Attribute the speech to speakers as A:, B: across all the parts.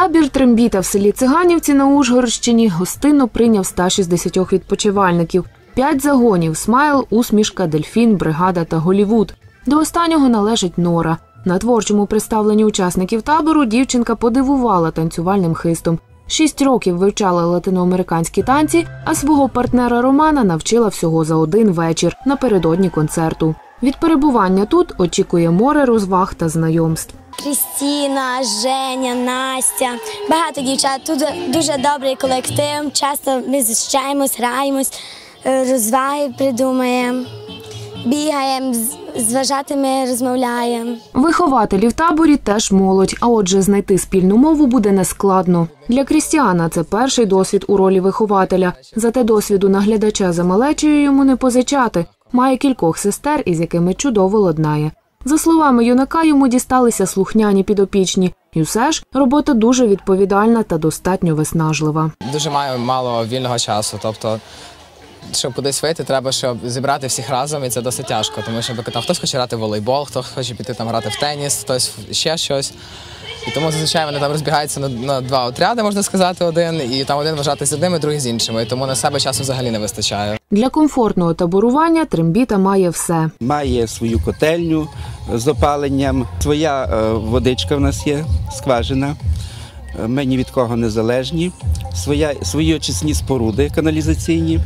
A: Табір Трембіта в селі Циганівці на Ужгородщині гостинно прийняв 160 відпочивальників. П'ять загонів Смайл, Усмішка, Дельфін, Бригада та Голівуд. До останнього належить Нора. На творчому представленні учасників табору дівчинка подивувала танцювальним хистом. Шість років вивчала латиноамериканські танці, а свого партнера Романа навчила всього за один вечір напередодні концерту. Від перебування тут очікує море розваг та знайомств.
B: Крістіна, Женя, Настя. Багато дівчат. Тут дуже добрий колектив. Часто ми зустрічаємось, граємось, е, розваги придумаємо, бігаємо, з- з розмовляємо.
A: Вихователі в таборі теж молодь, а отже, знайти спільну мову буде нескладно. Для Крістіана це перший досвід у ролі вихователя. Зате досвіду наглядача за малечею йому не позичати. Має кількох сестер, із якими чудово ладнає. За словами юнака, йому дісталися слухняні підопічні. І все ж робота дуже відповідальна та достатньо виснажлива.
C: Дуже маю мало вільного часу. Тобто, щоб кудись вийти, треба щоб зібрати всіх разом, і це досить тяжко. Тому що там хтось хоче грати в волейбол, хтось хоче піти там грати в теніс, хтось ще щось. І тому зазвичай вони там розбігаються на, на два отряди, можна сказати, один, і там один вважати з одними, другий з іншими. І тому на себе часу взагалі не вистачає.
A: Для комфортного таборування трембіта має все.
D: має свою котельню з опаленням, своя е, водичка в нас є, скважина. Е, Ми ні від кого не залежні, своя, свої очисні споруди каналізаційні,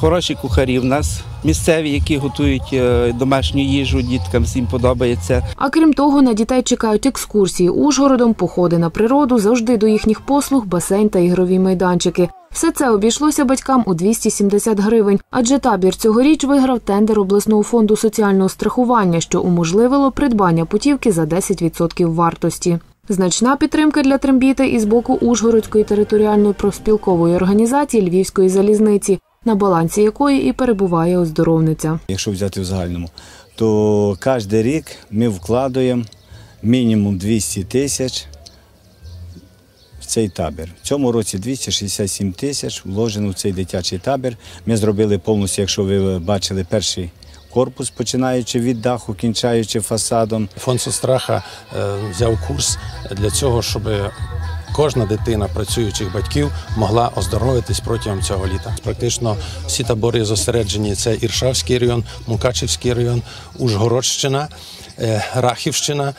D: хороші кухарі в нас, місцеві, які готують е, домашню їжу, діткам всім подобається.
A: А крім того, на дітей чекають екскурсії Ужгородом, походи на природу, завжди до їхніх послуг, басейн та ігрові майданчики. Все це обійшлося батькам у 270 гривень, адже табір цьогоріч виграв тендер обласного фонду соціального страхування, що уможливило придбання путівки за 10% вартості. Значна підтримка для трембіти і з боку Ужгородської територіальної профспілкової організації Львівської залізниці, на балансі якої і перебуває оздоровниця.
E: Якщо взяти в загальному, то кожен рік ми вкладаємо мінімум 200 тисяч в цей табір. В цьому році 267 тисяч вложено в цей дитячий табір. Ми зробили повністю, якщо ви бачили перший корпус, починаючи від даху, кінчаючи фасадом.
F: Фонд Состраха е, взяв курс для цього, щоб кожна дитина працюючих батьків могла оздоровитись протягом цього літа. Практично всі табори зосереджені це Іршавський район, Мукачівський район, Ужгородщина, е, Рахівщина.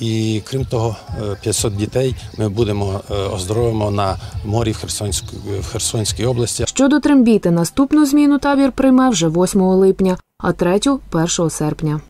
F: І крім того, е, 500 дітей ми будемо е, оздоровимо на морі в Херсонській, в Херсонській області.
A: Щодо трембіти, наступну зміну табір прийме вже 8 липня, а третю 1 серпня.